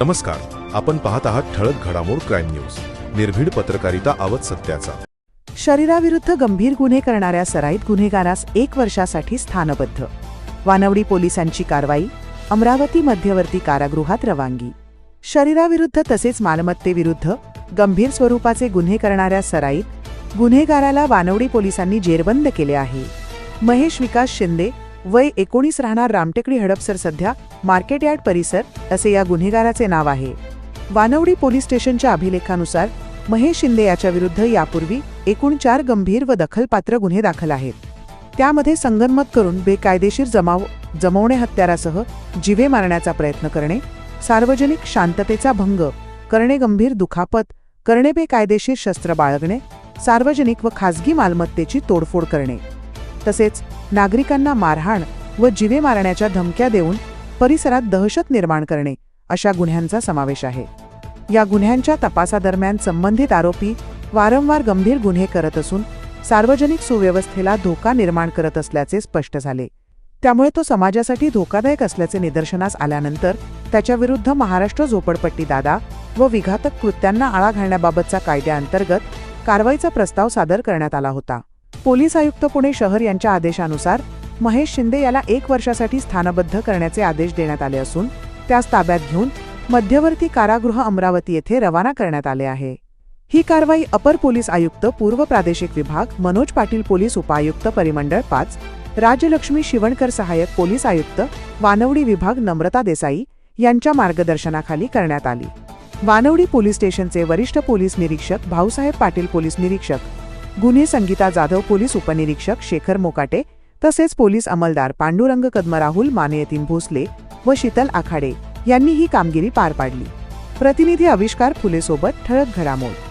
नमस्कार आपण पाहत आहात ठळक घडामोड क्राईम न्यूज. निर्भीड पत्रकारिता आवत सत्याचा. शरीराविरुद्ध गंभीर गुन्हे करणाऱ्या सराईत गुन्हेगारास एक वर्षासाठी स्थानबद्ध. वानवडी पोलिसांची कारवाई अमरावती मध्यवर्ती कारागृहात रवानगी. शरीराविरुद्ध तसेच मालमत्तेविरुद्ध गंभीर स्वरूपाचे गुन्हे करणाऱ्या सराईत गुन्हेगाराला वानवडी पोलिसांनी जेरबंद केले आहे. महेश विकास शिंदे वय एकोणीस राहणार रामटेकडी हडपसर सध्या मार्केट यार्ड परिसर असे या गुन्हेगाराचे नाव आहे. वानवडी पोलीस स्टेशनच्या अभिलेखानुसार महेश शिंदे याच्या विरुद्ध यापूर्वी एकूण चार गंभीर व दखलपात्र गुन्हे दाखल आहेत. त्यामध्ये संगनमत करून बेकायदेशीर जमाव जमवणे हत्यारासह जिवे मारण्याचा प्रयत्न करणे सार्वजनिक शांततेचा भंग करणे गंभीर दुखापत करणे बेकायदेशीर शस्त्र बाळगणे सार्वजनिक व खासगी मालमत्तेची तोडफोड करणे. तसेच नागरिकांना मारहाण व जिवे मारण्याच्या धमक्या देऊन परिसरात दहशत निर्माण करणे अशा गुन्ह्यांचा समावेश आहे. या गुन्ह्यांच्या तपासादरम्यान संबंधित आरोपी वारंवार गंभीर गुन्हे करत असून सार्वजनिक सुव्यवस्थेला धोका निर्माण करत असल्याचे स्पष्ट झाले. त्यामुळे तो समाजासाठी धोकादायक असल्याचे निदर्शनास आल्यानंतर त्याच्याविरुद्ध महाराष्ट्र झोपडपट्टी दादा व विघातक कृत्यांना आळा घालण्याबाबतचा कायद्याअंतर्गत कारवाईचा प्रस्ताव सादर करण्यात आला होता. पोलीस आयुक्त पुणे शहर यांच्या आदेशानुसार महेश शिंदे याला एक वर्षासाठी स्थानबद्ध करण्याचे आदेश देण्यात आले असून त्यास ताब्यात घेऊन मध्यवर्ती कारागृह अमरावती येथे रवाना करण्यात आले आहे. ही कारवाई अपर पोलीस आयुक्त पूर्व प्रादेशिक विभाग मनोज पाटील पोलीस उपायुक्त परिमंडळ पाच राजलक्ष्मी शिवणकर सहाय्यक पोलीस आयुक्त वानवडी विभाग नम्रता देसाई यांच्या मार्गदर्शनाखाली करण्यात आली. वानवडी पोलीस स्टेशनचे वरिष्ठ पोलीस निरीक्षक भाऊसाहेब पाटील पोलीस निरीक्षक गुन्हे संगीता जाधव पोलीस उपनिरीक्षक शेखर मोकाटे तसेच पोलीस अंमलदार पांडुरंग कदम राहुल मानेयतीन भोसले व शीतल आखाडे यांनी ही कामगिरी पार पाडली. प्रतिनिधी आविष्कार फुलेसोबत ठळक घडामोड.